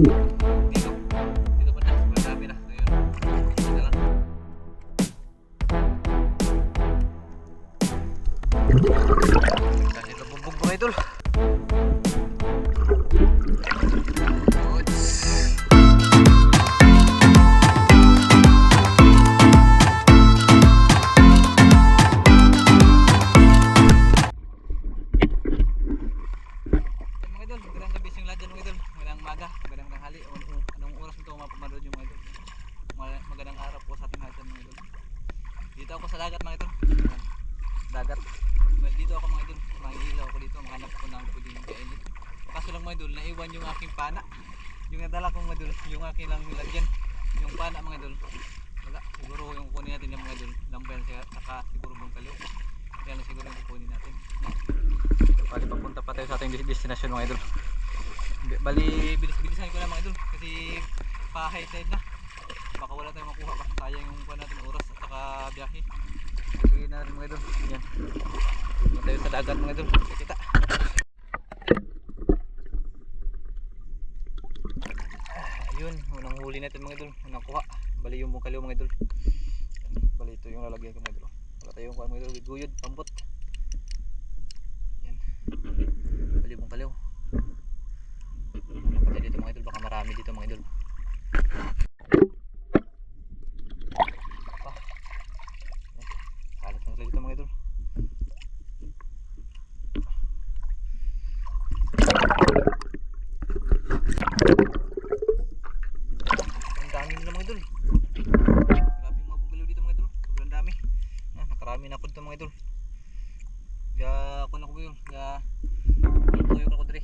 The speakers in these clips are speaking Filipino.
Dito. Idol, naiwan yung aking pana. Yung nadala kong mga idol, yung aking lang nilagyan. Yung pana mga idol. Wala, siguro yung kukunin natin yung mga idol. Lambayan siya, saka siguro buong kaliw. Kaya lang siguro yung kukunin natin. Bali papunta pa tayo sa ating destination mga idol. Bali bilis-bilisan ko na mga idol kasi pa high tide na. Baka wala tayong makuha pa. Sayang yung kuha natin oras at saka biyahe. Sige na rin mga idol. Yan. Tingnan tayo sa dagat mga idol. Kita. Huli natin mga idol. Unang kuha. Bali yung bungkaliw mga idol. Bali ito yung lalagyan ko mga idol. Wala tayong kuha mga idol. Guyod, pambot. Yan. Bali yung bungkaliw. Ano pa tayo dito mga idol? Baka marami dito mga idol. Pa. Halos na sila dito mga idol. Ang dami nila mga idol. Grabe yung mga bungalow dito mga idol. Sobrang dami. Ah, nakarami na ako dito mga idol. Kaya ako na ko yun. Kaya tuyo ako dre.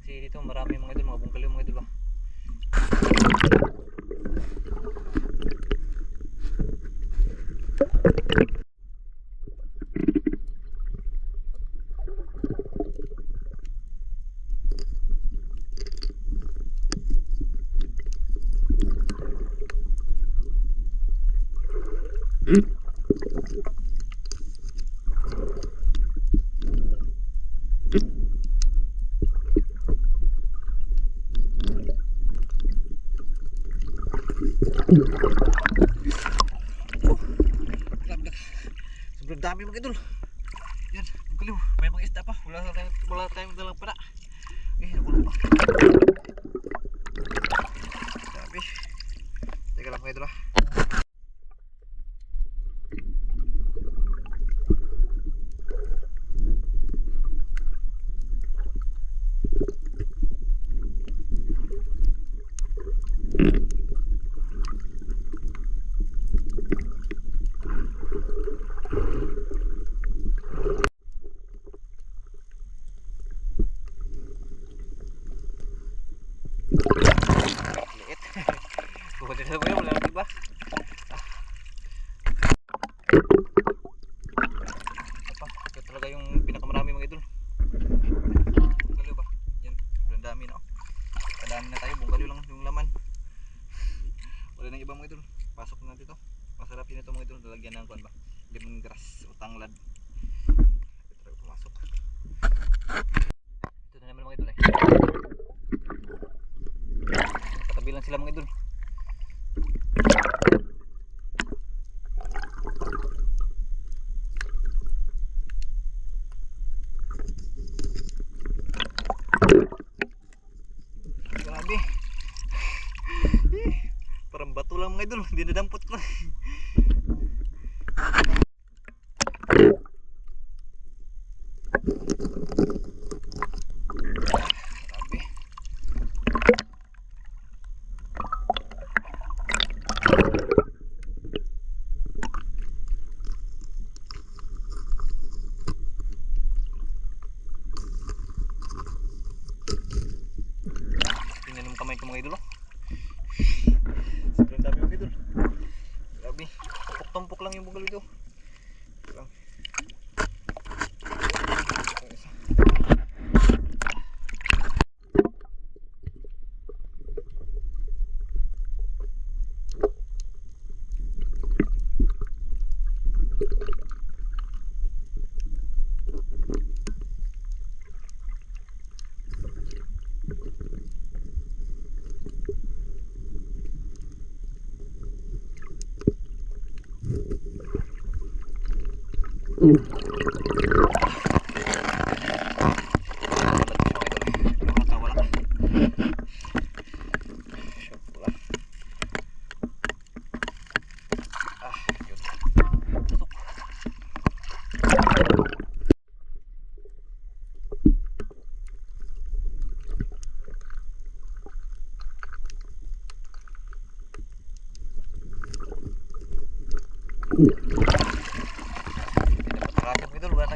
Kasi dito marami mga idol, mga bungalow mga idol ba. Grabe. Sobrang dami mga idol. Yan, bungalow. May mga isda pa. Wala tayong, wala tayong dalang para. Eh, nakulong Masarap din ito mga idol. Lalagyan ng kuan ba? Lemongrass o tanglad. Ito pumasok. Ito na naman mga idol eh. Katabi lang sila mga idol. Grabe. Parang bato lang mga idol. люблю. Mm-hmm.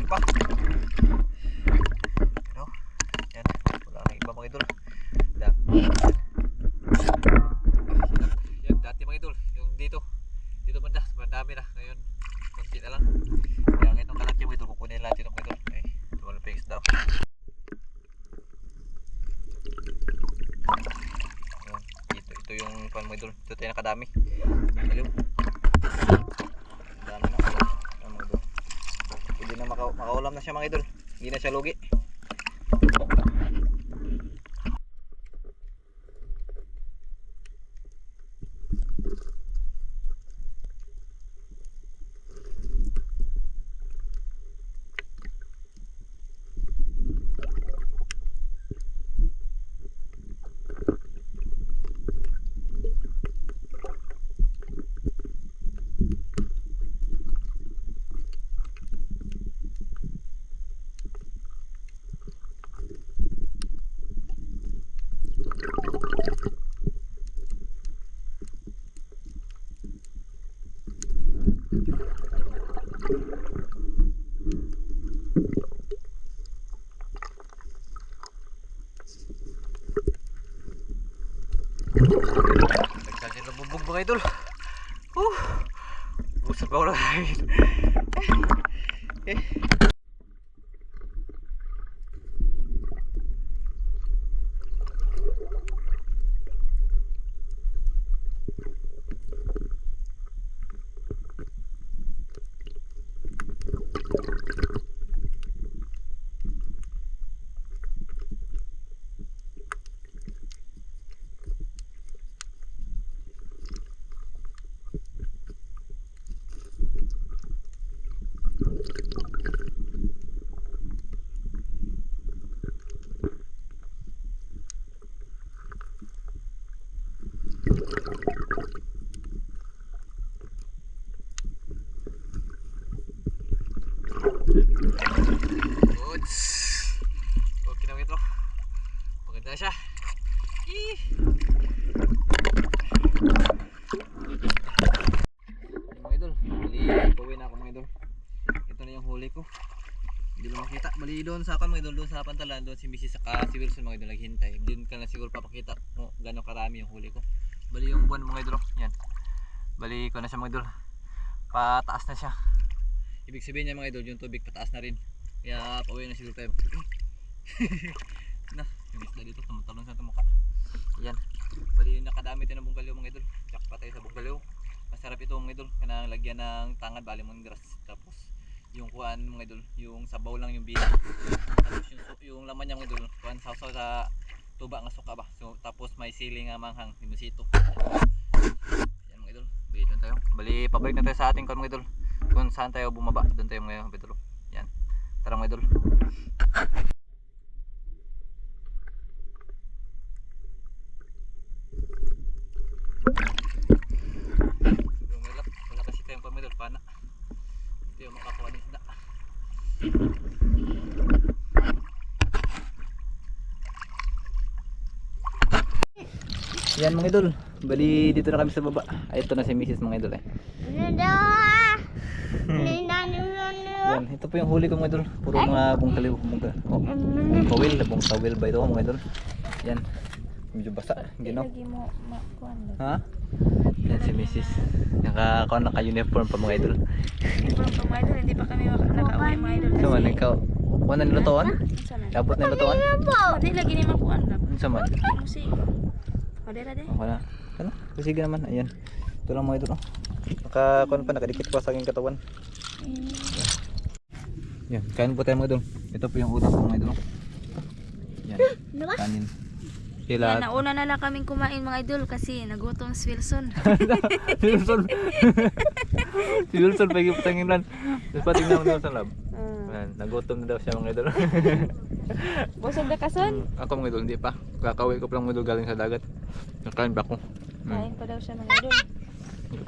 Bye. Maka makaulam na siya mga idol. Hindi na siya lugi. Na bubog mga idol. Uh, busog ako lang. eh. Goods. Okay na ito. Maganda siya. Yung mga idol, na ako mga. Ito na yung huli ko. Hindi mo makita. Bali doon sa akin mga doon sa pantalan, doon si Mrs. saka si Wilson mga idol naghintay. Hindi ka na siguro papakita kung gano'ng karami yung huli ko. Bali yung buwan mga idol, oh. yan. Bali ko na siya mga idol. Pataas na siya. Ibig sabihin niya mga idol, yung tubig pataas na rin. Kaya pauwi na siguro tayo. na, yung isda dito tumatalon sa mukha. Yan. Bali nakadami tayo ng bungkaliw mga idol. Jackpot tayo sa bungkaliw. Masarap ito mga idol. Kanang lagyan ng tangad bali mong grass. Tapos yung kuan mga idol, yung sabaw lang yung bina. Tapos yung, yung laman niya mga idol, kuan sausaw sa tuba nga suka ba. So tapos may siling nga manghang, limusito. Yan mga idol. Bali doon tayo. Bali pabalik na tayo sa ating kuan mga idol. Kung saan tayo bumaba, doon tayo mga idol. Yan. Tara mga idol. Sobrang malak. Wala kasi tayong pamidol. Pana. Hindi yung makakuha ng isda. Yan mga idol. Bali dito na kami sa baba. Ay, ito na si Mrs. mga idol eh. Yan, ito po yung huli ko mga idol. Puro mga bungkaliw. Bungka, oh, bungkawil, bungkawil ba ito mga idol? Yan. Medyo basa. Ginaw. Ha? Yan si Mrs. Naka, ako, naka-uniform pa mga idol. Pero pag mga idol, hindi pa kami nakauwi mga idol. So man, ikaw, wala na nilutuan? Unsa man? Abot na nilutuan? Hindi lagi ni makuan lang. Unsa man? De. Oh, wala. Ano? Sige naman, ayan. Ito lang mga idol. Oh. Naka, kuan pa, nakadikit pa sa aking katawan. Yan, kain po tayo mga idol. Ito po yung ulam mga idol. Yan, kanin. Yan, Sila. nauna na lang kaming kumain mga idol kasi nagutom si Wilson. Wilson. si Wilson pa yung patanginan. Tapos patingnan mo sa lab. Ah. Ayan, nagutom na daw siya mga idol. Busog na kason? Mm, ako mga idol, hindi pa. Kakauwi ko pa lang mga idol galing sa dagat. Nakain pa ako. Mm. Kain pa daw siya mga idol.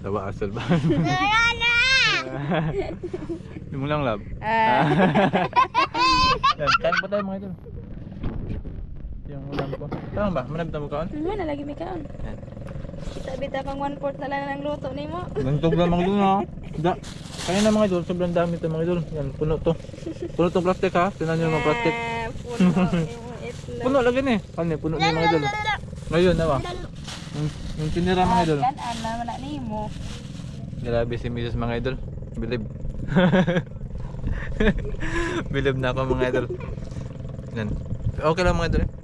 Tawa asal ba? Hindi mo lang lab. Ah. Yan, kain pa tayo mga idol. Ulam ko. Tama ba? Manab na mo kaon? Ano na lagi may kaon? Yan. Kita-bita pang one fourth na lang ng luto nimo. Gantog lang mga idol ha. Da. Kaya na mga idol, sobrang dami ito mga idol. Yan, puno to. Puno tong plastic ha. Tinan nyo mga plastic. Ah, puno lagi ni. Ano eh, puno ni mga idol. Ngayon, nawa. Yung, yung tinira mga idol. Yan, ano na nimo. Grabe si Mrs. mga idol. Bilib. Bilib na ako mga idol. Yan. Okay lang mga idol. eh.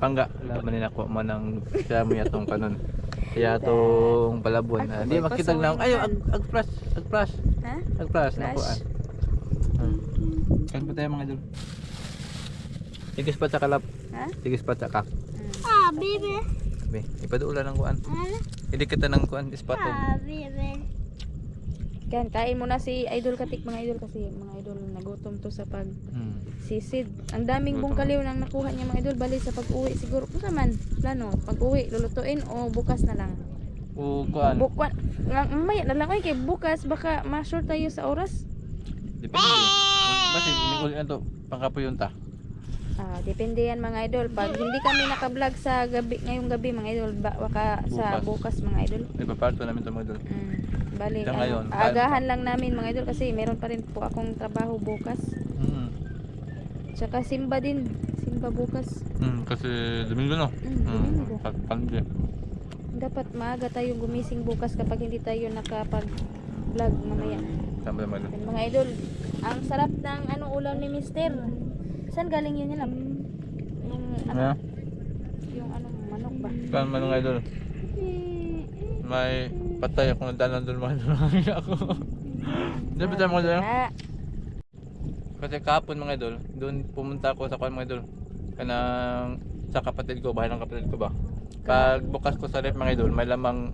Pangga. Laban nila ko man ang siya mo yatong kanon. Kaya tong palabuan. Ah, Di makita lang. Ayo, ag, ag flash. Ag flash. Ha? Ag flash. Flash. Nakuan. Hmm. Kan pa tayo mga idol. Tigis pa sa kalap. Ha? Tigis pa sa kak. Ah, baby. Be, ipaduula ng kuan. Ano? Hindi kita ng kuan ispatog. Ah, baby. Yan, kain mo na si Idol Katik mga idol kasi mga idol nagutom to sa pag Hmm. sisid. Ang daming Gutom. bungkaliw nang nakuha niya mga idol bali sa pag-uwi siguro. Kung naman, plano, pag-uwi lulutuin o bukas na lang. O kuan. Bukwan, nga mamaya na lang oy kay bukas baka ma-short tayo sa oras. Depende. Basi ini ano to pangkapoy ta. Ah, depende yan mga idol. Pag hindi kami naka-vlog sa gabi ngayong gabi mga idol, ba, baka sa bukas mga idol. Ipaparto namin to mga idol. Mm, bali, Sa ano, ngayon, agahan lang namin mga idol kasi meron pa rin po akong trabaho bukas. Mm. Tsaka simba din. Simba bukas. Mm, kasi Domingo no. Mm, Domingo. Mm. Pandi. Dapat maaga tayong gumising bukas kapag hindi tayo nakapag-vlog mamaya. Tama idol. Yan, mga idol, ang sarap ng ano ulam ni Mister. Saan galing yun yun? Yung ano, Ano? yung ano, manok ba? Kan man idol. May patay ako ng dalan doon mga idol. ako. Hindi ba tayo mga? Ah, Kasi kahapon mga idol, doon pumunta ako sa kwan mga idol. Kanang sa kapatid ko, bahay ng kapatid ko ba. Pag bukas ko sa ref mga idol, may lamang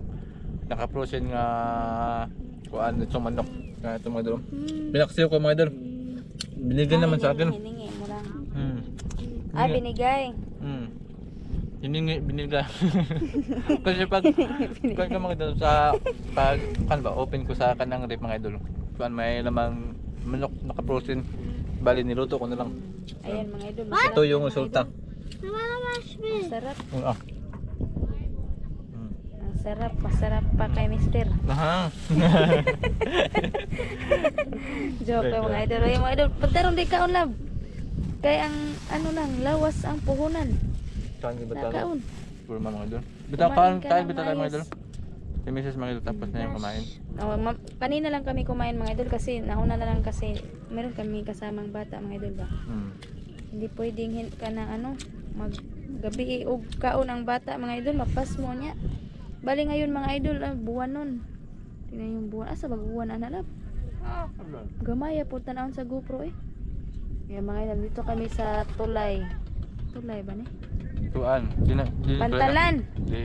naka-frozen nga kuan itong manok. Kaya ito mga idol. Pinaksiyo ko mga idol. Binigyan naman sa akin. Hmm. Ah, binigay. Hiningi, binigay. Kasi pag, pag ka mga idol, sa, pag, kan ba, open ko sa kanang ref mga idol. Kuan may lamang manok naka-frozen. Bali, niluto ko na lang. Ayan mga idol. Ito yung resulta. Masarap. Ah. Hmm. Ang sarap. Masarap pa kay Mister. Aha. Joke Right, mga idol. Yung mga idol, pagtarong di kaon lab. Kaya ang ano lang, lawas ang puhunan. Kain ba tayo? Nakaon. Puro mga idol. Bitaw Kumain kain, ka kain ng bitaw tayo mga idol. Si Mrs. mga tapos na yung kumain. Oh, ma- kanina lang kami kumain mga idol kasi nauna na lang kasi meron kami kasamang bata mga idol ba. Hmm. Hindi pwedeng hin ka ng ano, mag gabi og kaon ang bata mga idol, mapas mo niya. Bali ngayon mga idol, ah, buwan nun. Tingnan yung buwan. Asa ba buwan na lab? Gamaya po tanawon sa GoPro eh. Kaya mga idol, dito kami sa Tulay. Tulay ba ni? Tuan. Sina, di, Pantalan. Di.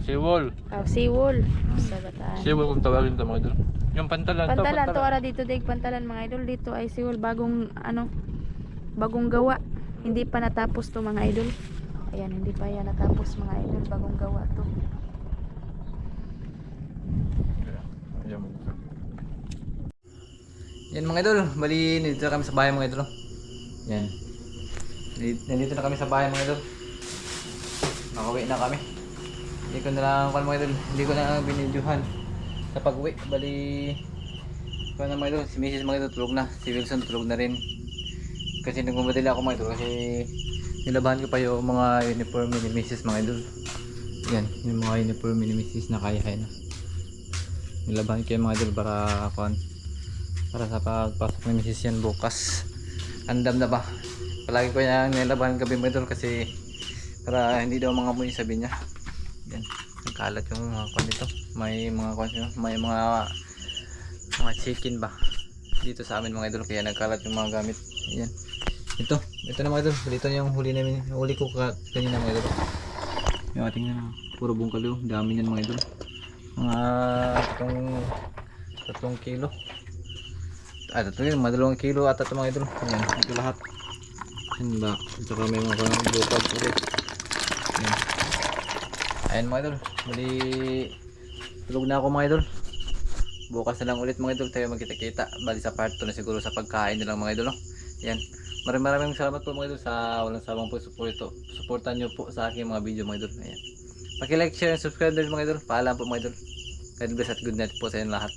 Siwol. Oh, Seawall. Sa bataan. Siwol kung tawagin to mga idol. Yung pantalan, to, Pantalan to ara dito dig pantalan mga idol dito ay Seoul bagong ano bagong gawa hindi pa natapos to mga idol ayan hindi pa yan natapos mga idol bagong gawa to. Yan mga idol, bali nandito na kami sa bahay mga idol. Yan. Nandito- Nandito na kami sa bahay mga idol. Nakauwi na kami. Hindi ko na lang kung mga hindi ko na binidyohan sa pag-uwi. Bali ko na mga idol, si Mrs. mga idol tulog na, si Wilson tulog na rin. Kasi nagmamadali ako mga idol kasi nilabahan ko pa yung mga uniform ni Mrs. mga idol. Yan, yung mga uniform ni Mrs. na kaya-kaya na nilaban ko yung mga idol para kuan para sa pagpasok ni Mrs. yan bukas andam na ba palagi ko yung nilaban gabi mga idol kasi para hindi daw mga amoy sabi niya. Yan nagkalat yung mga kuan dito may mga siya may mga mga chicken ba? Dito sa amin mga idol. Kaya nagkalat yung mga gamit. Yan. Ito ito na mga idol. Dito yung huli namin huli ko ka, kanina mga idol. Yung ating na puro bungkal yung dami yan mga idol. Mga itong tatlong kilo. Ah tatlong kilo mga dalawang kilo at ito mga idol. Ayan ito lahat. Ayan ba? Saka may mga kanang bukag ulit ayan ayan mga idol muli tulog na ako mga idol bukas na lang ulit mga idol tayo magkita-kita bali sa part 2 na siguro sa pagkain na lang mga idol no? yan maraming maraming salamat po mga idol sa walang sabang po support ito supportan nyo po sa aking mga video mga idol ayan Paki-like, share, and subscribe din mga idol. Paalam po mga idol. God bless at good night po sa inyo lahat.